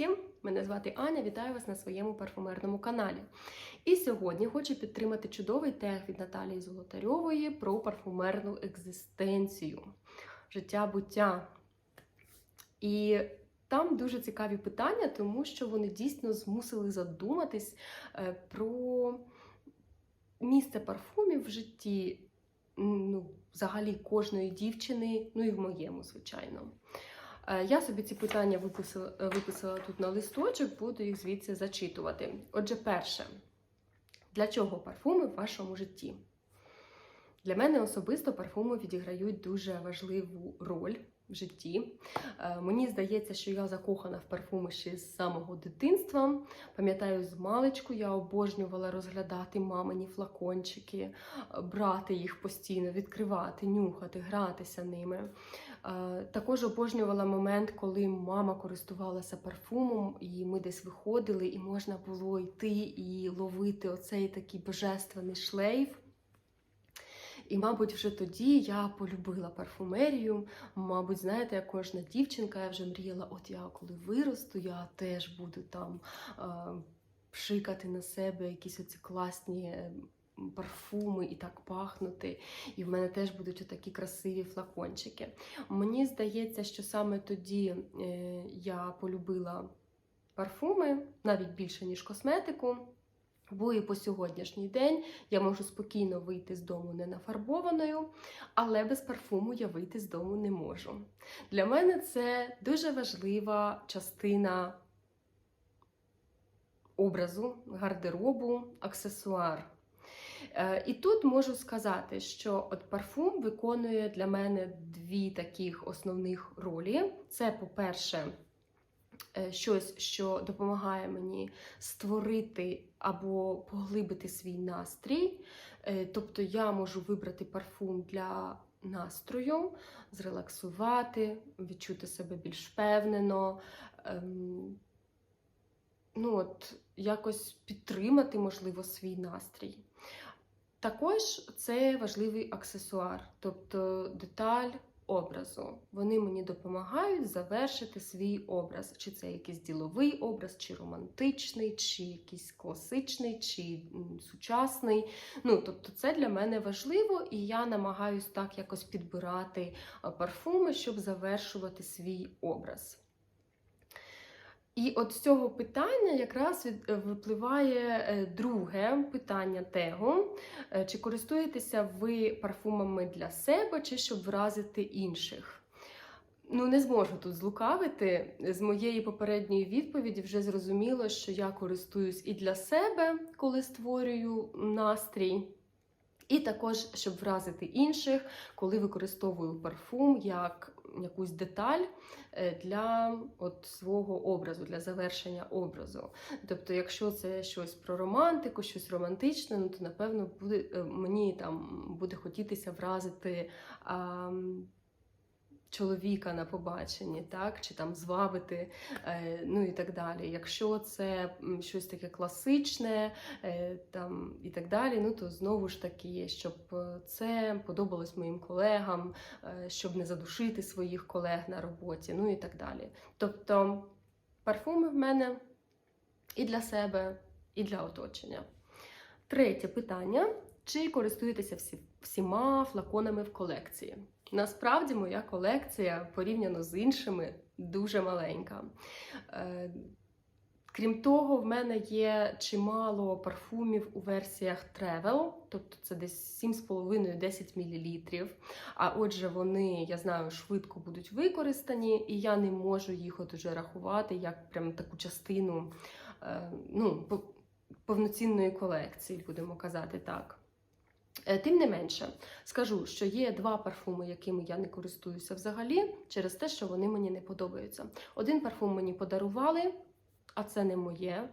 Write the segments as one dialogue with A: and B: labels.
A: всім! Мене звати Аня, вітаю вас на своєму парфумерному каналі. І сьогодні хочу підтримати чудовий тег від Наталії Золотарьової про парфумерну екзистенцію, життя буття. І там дуже цікаві питання, тому що вони дійсно змусили задуматись е, про місце парфумів в житті ну, взагалі кожної дівчини, ну і в моєму, звичайно. Е, Я собі ці питання виписала, е, виписала тут на листочок, буду їх звідси зачитувати. Отже, перше, для чого парфуми в вашому житті? Для мене особисто парфуми відіграють дуже важливу роль в житті. Е, Мені здається, що я закохана в парфуми ще з самого дитинства. Пам'ятаю, з маличку я обожнювала розглядати мамині флакончики, е, брати їх постійно, відкривати, нюхати, гратися ними. Е, Також обожнювала момент, коли мама користувалася парфумом, і ми десь виходили, і можна було йти і ловити оцей такий божественний шлейф. І, мабуть, вже тоді я полюбила парфумерію. Мабуть, знаєте, як кожна дівчинка, я вже мріяла, от я коли виросту, я теж буду там е, пшикати на себе якісь оці класні е, парфуми і так пахнути. І в мене теж будуть отакі красиві флакончики. Мені здається, що саме тоді е, я полюбила парфуми навіть більше, ніж косметику. Бо і по сьогоднішній день я можу спокійно вийти з дому не нафарбованою, але без парфуму я вийти з дому не можу. Для мене це дуже важлива частина образу, гардеробу, аксесуар. Е, І тут можу сказати, що от парфум виконує для мене дві таких основних ролі. Це, по-перше, е, щось, що допомагає мені створити або поглибити свій настрій. Е, Тобто я можу вибрати парфум для настрою, зрелаксувати, відчути себе більш впевнено. ем, Ну, от, якось підтримати, можливо, свій настрій. Також це важливий аксесуар, тобто деталь образу. Вони мені допомагають завершити свій образ. Чи це якийсь діловий образ, чи романтичний, чи якийсь класичний, чи сучасний. Ну, тобто, це для мене важливо, і я намагаюсь так якось підбирати парфуми, щоб завершувати свій образ. І от з цього питання якраз е, випливає е, друге питання тегу. Е, Чи користуєтеся ви парфумами для себе, чи щоб вразити інших? Ну, не зможу тут злукавити. З моєї попередньої відповіді вже зрозуміло, що я користуюсь і для себе, коли створюю настрій. І також, щоб вразити інших, коли використовую парфум як якусь деталь е, для от свого образу, для завершення образу. Тобто, якщо це щось про романтику, щось романтичне, ну то напевно буде е, мені там буде хотітися вразити. А, Чоловіка на побаченні, так, чи там звабити, е, ну і так далі. Якщо це щось таке класичне е, там, і так далі, ну то знову ж таки, щоб е, це подобалось моїм колегам, щоб не задушити своїх колег на роботі, ну і так далі. Тобто парфуми в мене і для себе, і для оточення. Третє питання: чи користуєтеся всі, всіма флаконами в колекції? Насправді моя колекція порівняно з іншими дуже маленька. Е, Крім того, в мене є чимало парфумів у версіях Travel, тобто це десь 7,5-10 мл. А отже, вони, я знаю, швидко будуть використані, і я не можу їх от уже рахувати як прям таку частину е, ну, повноцінної колекції, будемо казати так. Е, Тим не менше, скажу, що є два парфуми, якими я не користуюся взагалі, через те, що вони мені не подобаються. Один парфум мені подарували, а це не моє.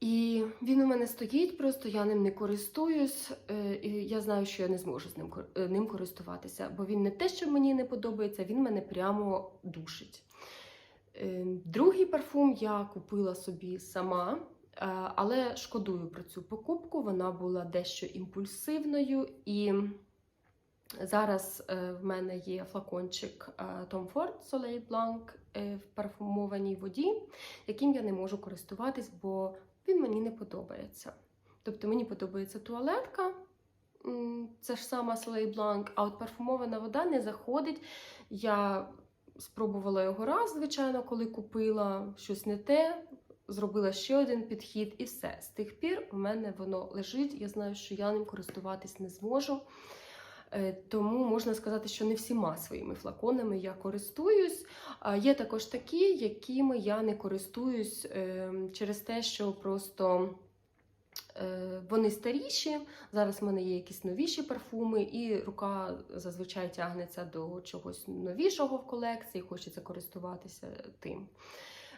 A: І він у мене стоїть, просто я ним не користуюсь, е, і я знаю, що я не зможу з ним, е, ним користуватися, бо він не те, що мені не подобається, він мене прямо душить. Другий парфум я купила собі сама, але шкодую про цю покупку. Вона була дещо імпульсивною і Зараз е, в мене є флакончик е, Tom Ford Soleil Blanc е, в парфумованій воді, яким я не можу користуватись, бо він мені не подобається. Тобто мені подобається туалетка, це ж сама Soleil Blanc, а от парфумована вода не заходить. Я спробувала його раз, звичайно, коли купила щось не те. Зробила ще один підхід, і все. З тих пір у мене воно лежить. Я знаю, що я ним користуватись не зможу. Е, Тому можна сказати, що не всіма своїми флаконами я користуюсь. Є також такі, якими я не користуюсь е, через те, що просто е, вони старіші. Зараз в мене є якісь новіші парфуми, і рука зазвичай тягнеться до чогось новішого в колекції, хочеться користуватися тим.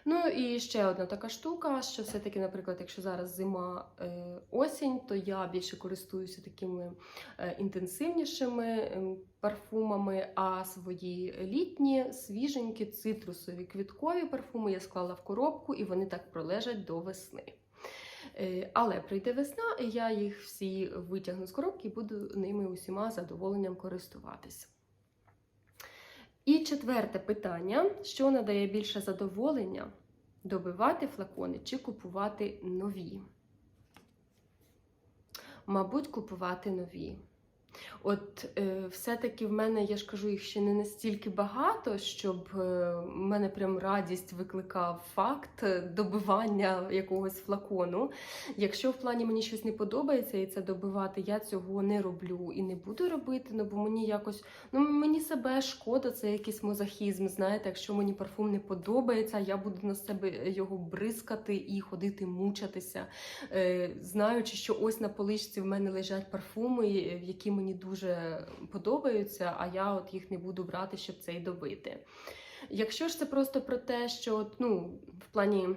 A: Ну і ще одна така штука, що все-таки, наприклад, якщо зараз зима е, осінь, то я більше користуюся такими е, інтенсивнішими ем, парфумами, а свої літні, свіженькі, цитрусові, квіткові парфуми я склала в коробку, і вони так пролежать до весни. Е, Але прийде весна, і я їх всі витягну з коробки і буду ними усіма задоволенням користуватися. І четверте питання: що надає більше задоволення добивати флакони чи купувати нові? Мабуть, купувати нові. От е, все-таки в мене, я ж кажу, їх ще не настільки багато, щоб е, в мене прям радість викликав факт е, добивання якогось флакону. Якщо в плані мені щось не подобається і це добивати, я цього не роблю і не буду робити, ну бо мені якось ну мені себе шкода, це якийсь мозахізм. Знаєте, якщо мені парфум не подобається, я буду на себе його бризкати і ходити мучатися, е, знаючи, що ось на поличці в мене лежать парфуми, які мені дуже подобаються, а я от їх не буду брати, щоб це й добити. Якщо ж це просто про те, що ну, в плані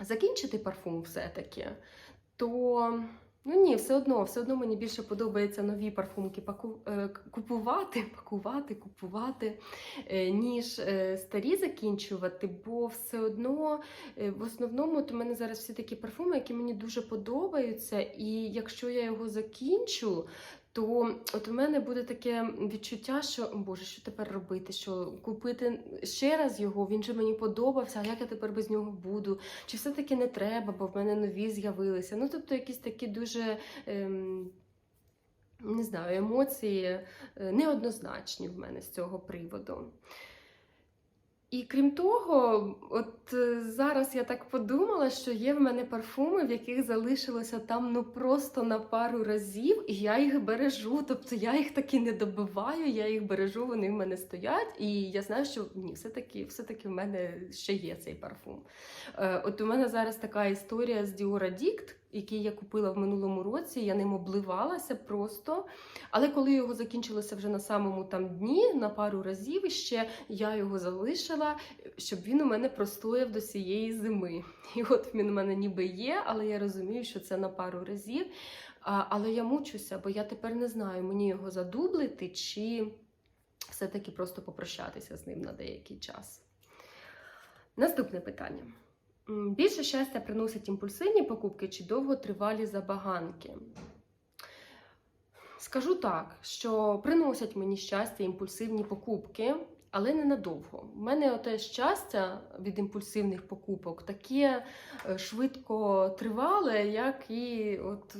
A: закінчити парфум все-таки, то ну ні, все одно, все одно мені більше подобається нові парфумки паку... е, купувати, пакувати, купувати, е, ніж е, старі закінчувати, бо все одно в основному от у мене зараз всі такі парфуми, які мені дуже подобаються, і якщо я його закінчу, то от у мене буде таке відчуття, що «О, Боже, що тепер робити? Що купити ще раз його? Він же мені подобався. А як я тепер без нього буду? Чи все-таки не треба, бо в мене нові з'явилися? Ну, тобто, якісь такі дуже. Ем... Не знаю, емоції е, неоднозначні в мене з цього приводу. І крім того, от е, зараз я так подумала, що є в мене парфуми, в яких залишилося там ну просто на пару разів, і я їх бережу. Тобто я їх таки не добиваю, я їх бережу, вони в мене стоять. І я знаю, що ні, все-таки все-таки в мене ще є цей парфум. Е, От у мене зараз така історія з Dior Addict, який я купила в минулому році, я ним обливалася просто. Але коли його закінчилося вже на самому там дні, на пару разів ще я його залишила, щоб він у мене простояв до цієї зими. І от він у мене ніби є, але я розумію, що це на пару разів. А, але я мучуся, бо я тепер не знаю, мені його задублити чи все-таки просто попрощатися з ним на деякий час. Наступне питання. Більше щастя приносять імпульсивні покупки чи довготривалі забаганки? Скажу так, що приносять мені щастя імпульсивні покупки, але ненадовго. У мене оте щастя від імпульсивних покупок таке е, швидко тривале, як і от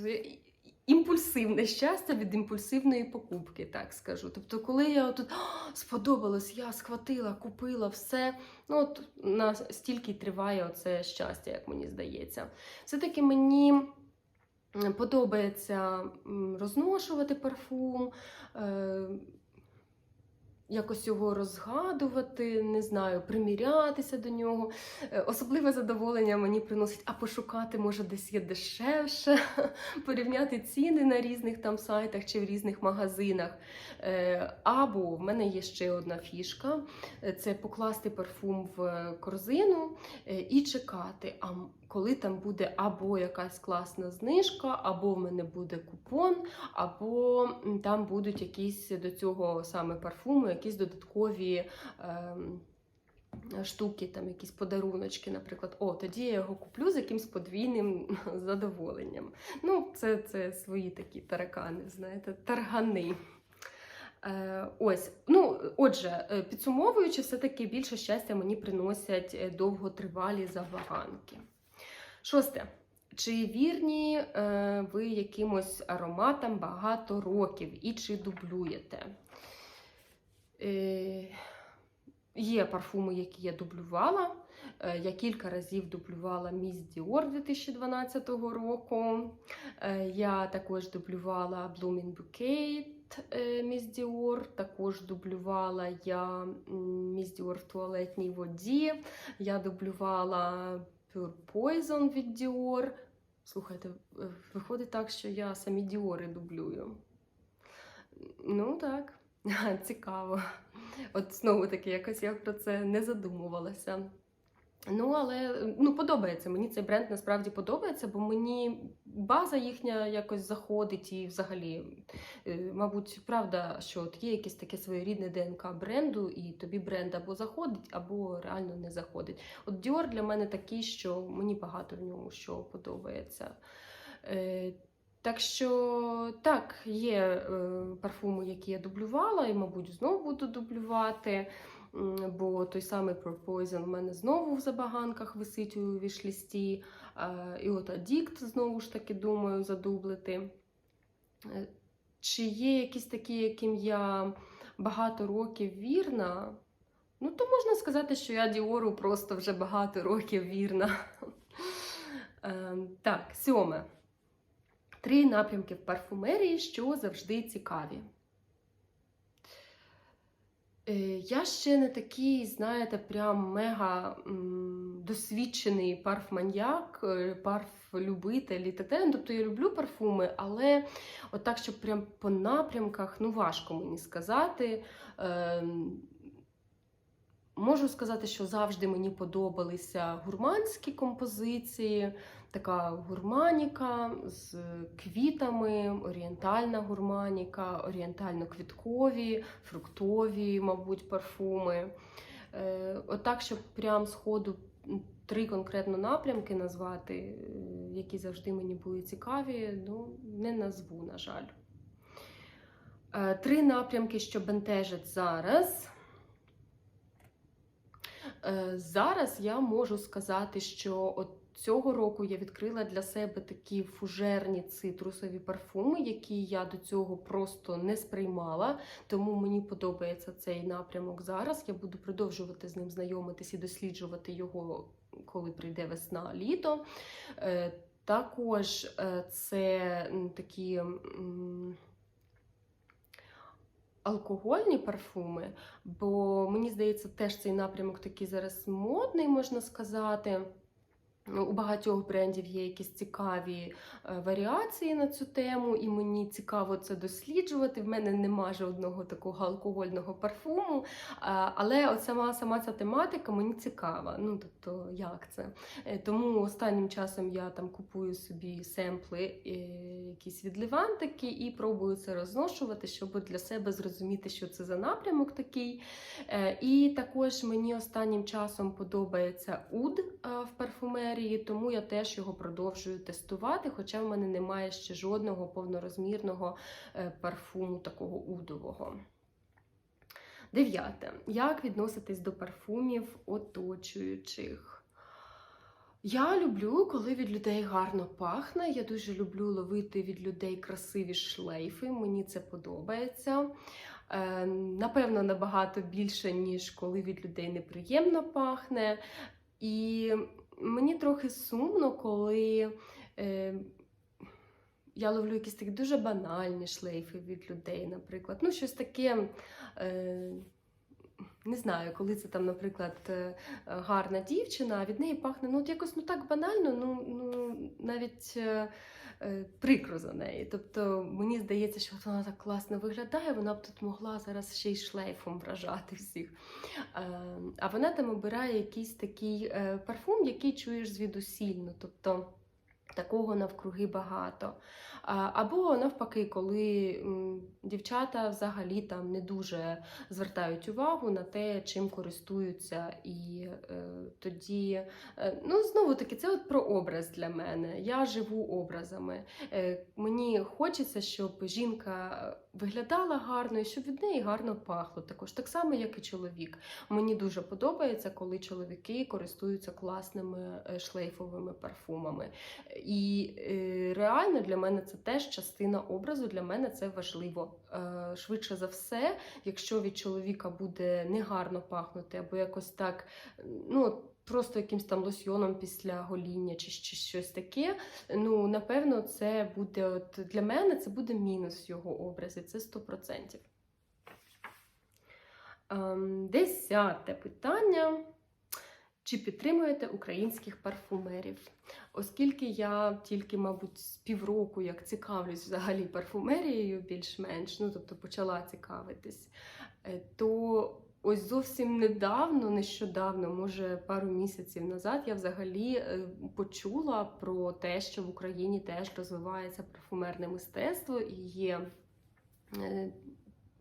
A: імпульсивне щастя від імпульсивної покупки, так скажу. Тобто, коли я тут сподобалось, я схватила, купила все. Ну, от настільки триває оце щастя, як мені здається. Все-таки мені подобається розношувати парфум. Якось його розгадувати, не знаю, примірятися до нього. Е, Особливе задоволення мені приносить, а пошукати, може, десь є дешевше, порівняти ціни на різних там сайтах чи в різних магазинах. Е, Або в мене є ще одна фішка: е, це покласти парфум в корзину і чекати. А коли там буде або якась класна знижка, або в мене буде купон, або там будуть якісь до цього саме парфуму, якісь додаткові. ем, Штуки, там якісь подаруночки, наприклад, о, тоді я його куплю з якимсь подвійним задоволенням. Ну, це, це свої такі таракани, знаєте, таргани. Е, ось, ну, отже, е, підсумовуючи, все-таки більше щастя мені приносять е, довготривалі забаганки. Шосте. Чи вірні е, ви якимось ароматам багато років і чи дублюєте? Е, є парфуми, які я дублювала. Е, Я кілька разів дублювала Miss Dior 2012 року. Е, Я також дублювала Blooming Bouquet Miss Dior, також дублювала я м, Miss Dior в туалетній воді. Я дублювала Pure Poison від Dior. Слухайте, виходить так, що я самі Діори дублюю. Ну так, цікаво. От знову таки, якось я про це не задумувалася. Ну, але ну, подобається. Мені цей бренд насправді подобається, бо мені база їхня якось заходить і взагалі, е, мабуть, правда, що от є якесь таке своєрідне ДНК бренду, і тобі бренд або заходить, або реально не заходить. От Dior для мене такий, що мені багато в ньому що подобається. Так що так, є е, парфуми, які я дублювала, і, мабуть, знову буду дублювати. Бо той самий Pure Poison в мене знову в забаганках висить у вішлісті. Е, І от Addict знову ж таки думаю задублити. Е, Чи є якісь такі, яким я багато років вірна? Ну, то можна сказати, що я Діору просто вже багато років вірна. Е, Так, сьоме. Три напрямки в парфумерії, що завжди цікаві. Е, Я ще не такий, знаєте, прям мега досвідчений парфманьяк, е, парфлюбитель і т.т. Тобто я люблю парфуми, але так, щоб прям по напрямках, ну важко мені сказати. Ем, Можу сказати, що завжди мені подобалися гурманські композиції, така гурманіка з квітами, орієнтальна гурманіка, орієнтально-квіткові, фруктові, мабуть, парфуми. Е, Отак, щоб прям сходу м, три конкретно напрямки назвати, е, які завжди мені були цікаві, ну, не назву, на жаль. Е, Три напрямки, що бентежать зараз. Зараз я можу сказати, що от цього року я відкрила для себе такі фужерні цитрусові парфуми, які я до цього просто не сприймала. Тому мені подобається цей напрямок зараз. Я буду продовжувати з ним знайомитись і досліджувати його, коли прийде весна, літо. Е, Також е, це такі. Алкогольні парфуми, бо мені здається, теж цей напрямок такий зараз модний, можна сказати. У багатьох брендів є якісь цікаві е, варіації на цю тему, і мені цікаво це досліджувати. В мене нема жодного такого алкогольного парфуму. Але от сама, сама ця тематика мені цікава. Ну, тобто, як це? Е, Тому останнім часом я там купую собі семпли, е, якісь від Левантики, і пробую це розношувати, щоб для себе зрозуміти, що це за напрямок такий. І також мені останнім часом подобається уд в парфумерії, тому я теж його продовжую тестувати, хоча в мене немає ще жодного повнорозмірного е, парфуму такого удового. Дев'яте. Як відноситись до парфумів оточуючих? Я люблю, коли від людей гарно пахне. Я дуже люблю ловити від людей красиві шлейфи. Мені це подобається. Е, напевно, набагато більше, ніж коли від людей неприємно пахне. І мені трохи сумно, коли е, я ловлю якісь такі дуже банальні шлейфи від людей, наприклад. Ну, щось таке. Е, не знаю, коли це там, наприклад, е, гарна дівчина, а від неї пахне ну, от якось ну так банально, ну, ну навіть е, прикро за неї. Тобто мені здається, що вона так класно виглядає, вона б тут могла зараз ще й шлейфом вражати всіх. Е, а вона там обирає якийсь такий е, парфум, який чуєш звідусільно. Тобто Такого навкруги багато. Або навпаки, коли дівчата взагалі там не дуже звертають увагу на те, чим користуються, і е, тоді, е, ну знову таки, це от про образ для мене. Я живу образами. Е, мені хочеться, щоб жінка виглядала гарно і щоб від неї гарно пахло. Також так само, як і чоловік. Мені дуже подобається, коли чоловіки користуються класними е, шлейфовими парфумами. І е, реально для мене це теж частина образу. Для мене це важливо. Е, швидше за все, якщо від чоловіка буде негарно пахнути, або якось так, ну. Просто якимсь там лосьйоном після гоління чи, чи щось таке. Ну, напевно, це буде от для мене це буде мінус його образі, це 100%. Ем, Десяте питання. Чи підтримуєте українських парфумерів? Оскільки я тільки, мабуть, з півроку як цікавлюсь взагалі парфумерією більш-менш, ну тобто почала цікавитись, е, то ось зовсім недавно, нещодавно, може пару місяців назад, я взагалі е, почула про те, що в Україні теж розвивається парфумерне мистецтво і є.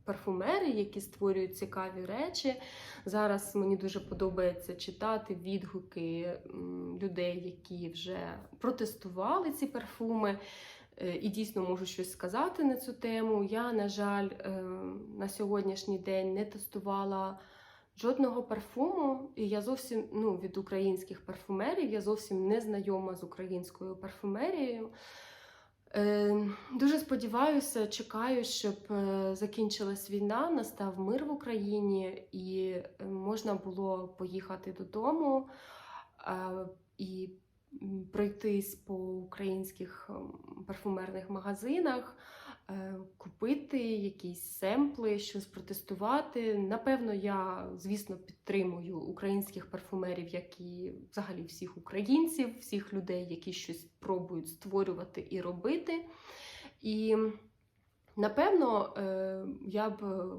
A: Парфумери, які створюють цікаві речі. Зараз мені дуже подобається читати відгуки людей, які вже протестували ці парфуми. Е, І дійсно можу щось сказати на цю тему. Я, на жаль, е, на сьогоднішній день не тестувала жодного парфуму, і я зовсім ну, від українських парфумерів, я зовсім не знайома з українською парфумерією. Е, Дуже сподіваюся, чекаю, щоб е, закінчилась війна, настав мир в Україні, і е, можна було поїхати додому і пройтись по українських парфумерних магазинах, купити якісь семпли, щось протестувати. Напевно, я, звісно, підтримую українських парфумерів, як і взагалі всіх українців, всіх людей, які щось пробують створювати і робити. І напевно, е, я б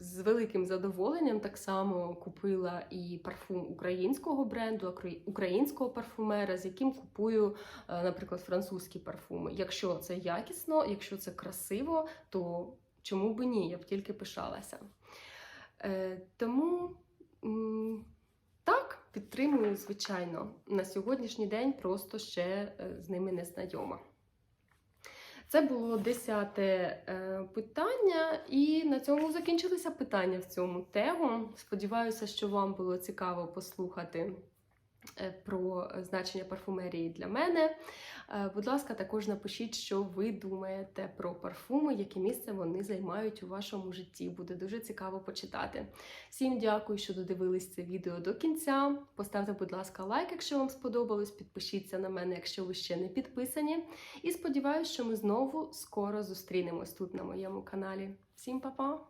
A: з великим задоволенням так само купила і парфум українського бренду, українського парфумера, з яким купую, е, наприклад, французькі парфуми. Якщо це якісно, якщо це красиво, то чому би ні? Я б тільки пишалася. Е, Тому так, підтримую, звичайно. На сьогоднішній день просто ще е, з ними не знайома. Це було десяте е, питання, і на цьому закінчилися питання в цьому тегу. Сподіваюся, що вам було цікаво послухати Е, про значення парфумерії для мене. Е, будь ласка, також напишіть, що ви думаєте про парфуми, яке місце вони займають у вашому житті. Буде дуже цікаво почитати. Всім дякую, що додивились це відео до кінця. Поставте, будь ласка, лайк, якщо вам сподобалось. Підпишіться на мене, якщо ви ще не підписані. І сподіваюся, що ми знову скоро зустрінемось тут на моєму каналі. Всім па-па!